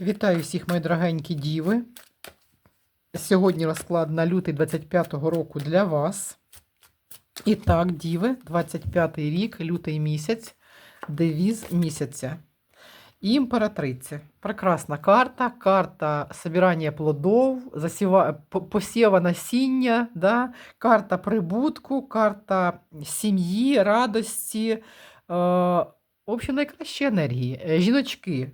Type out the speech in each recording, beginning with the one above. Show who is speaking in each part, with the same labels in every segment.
Speaker 1: Вітаю всіх, мої дорогенькі діви. Сьогодні розклад на лютий 25-го року для вас. І так, діви, 25-й рік, лютий місяць, девіз місяця. Імператриця. Прекрасна карта. Карта собирання плодов, засіва... посіва насіння, да? карта прибутку, карта сім'ї, радості. Е... В общем, найкращі енергії. Е, Жіночки,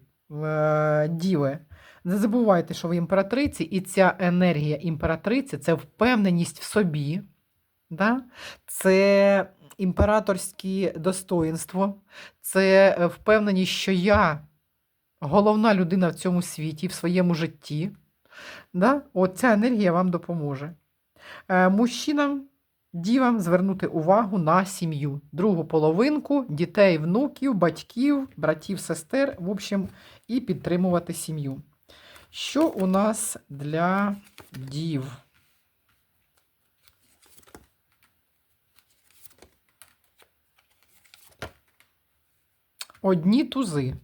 Speaker 1: діви. Не забувайте, що ви імператриці, і ця енергія імператриці це впевненість в собі, да? це імператорське достоїнство, це е, впевненість, що я головна людина в цьому світі, в своєму житті. Да? От енергія вам допоможе. Е, Мужчинам, дівам звернути увагу на сім'ю, другу половинку, дітей, внуків, батьків, братів, сестер, в общем, і підтримувати сім'ю. Що у нас для дів? Одні тузи.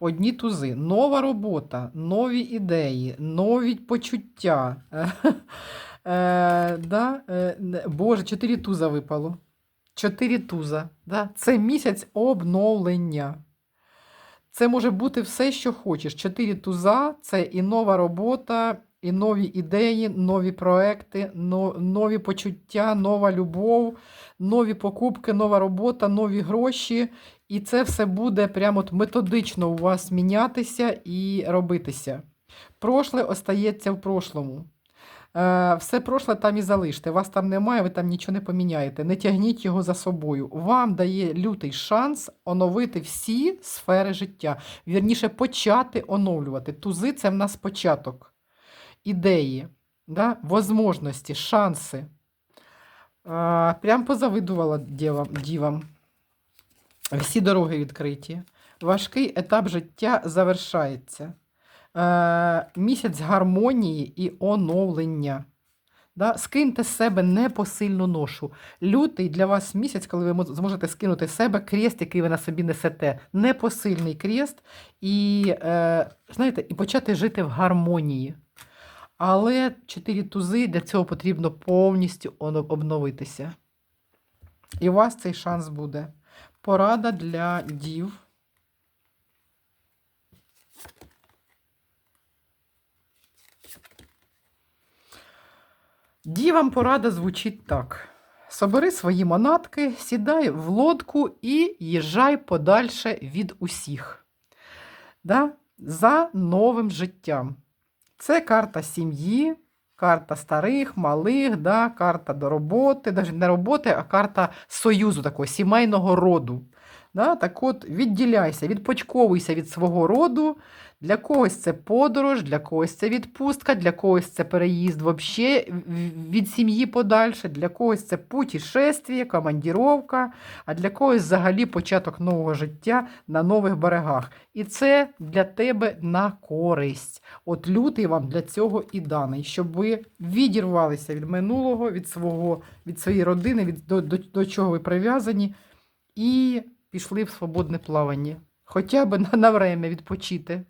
Speaker 1: Одні тузи. Нова робота, нові ідеї, нові почуття. Е, да? е, Боже, чотири туза випало. Чотири туза. Да? Це місяць обновлення. Це може бути все, що хочеш. Чотири туза це і нова робота, і нові ідеї, нові проекти, нові почуття, нова любов, нові покупки, нова робота, нові гроші. І це все буде прямо от методично у вас мінятися і робитися. Прошле остається в прошлому. Е, все прошле там і залиште. Вас там немає, ви там нічого не поміняєте. Не тягніть його за собою. Вам дає лютий шанс оновити всі сфери життя. Вірніше, почати оновлювати. Тузи це в нас початок. Ідеї, да? возможності, шанси. Е, прям позавидувала дівам. Всі дороги відкриті. Важкий етап життя завершається. Е, місяць гармонії і оновлення. Да? Скиньте з себе непосильну ношу. Лютий для вас місяць, коли ви зможете скинути з себе крест, який ви на собі несете. Непосильний крест, і, е, знаєте, і почати жити в гармонії. Але чотири тузи для цього потрібно повністю обновитися. І у вас цей шанс буде. Порада для дів. Дівам порада звучить так. Собери свої манатки, сідай в лодку і їжджай подальше від усіх. Да? За новим життям. Це карта сім'ї, карта старих, малих, да? карта до роботи, навіть не роботи, а карта союзу такого, сімейного роду. Да? Так от, відділяйся, відпочковуйся від свого роду. Для когось це подорож, для когось це відпустка, для когось це переїзд вообще в- від сім'ї подальше, для когось це путешествие, командіровка, а для когось взагалі початок нового життя на нових берегах. І це для тебе на користь. От лютий вам для цього і даний, щоб ви відірвалися від минулого, від свого, від своєї родини, від до, до, до чого ви прив'язані, і пішли в свободне плавання. Хоча б на, на время відпочити.